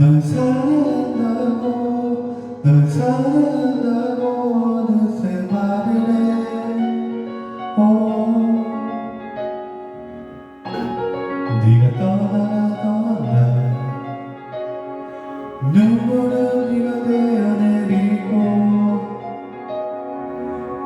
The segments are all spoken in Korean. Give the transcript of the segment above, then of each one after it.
널 사랑한다고 널 사랑한다고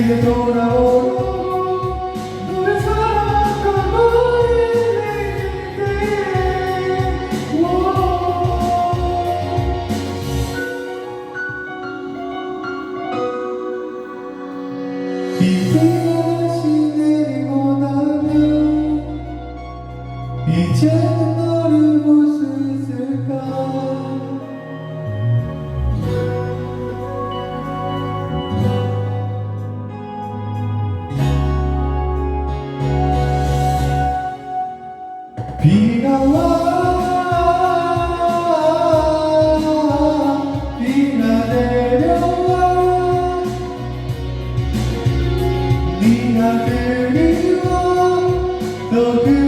내게 돌아오고 너를 사랑하고 있는데 오. 비가 네가 그리워 또 그리워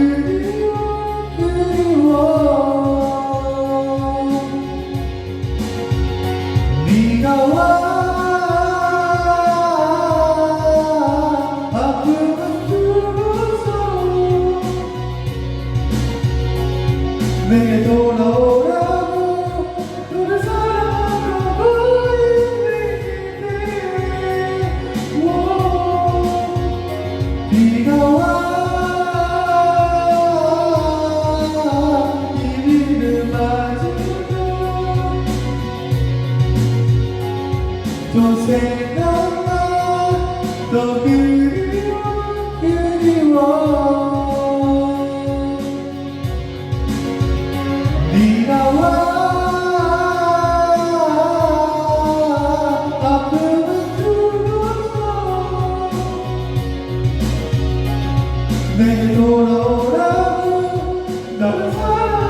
더 그리워 그리워 네가 와내 돌아오라고 널 사랑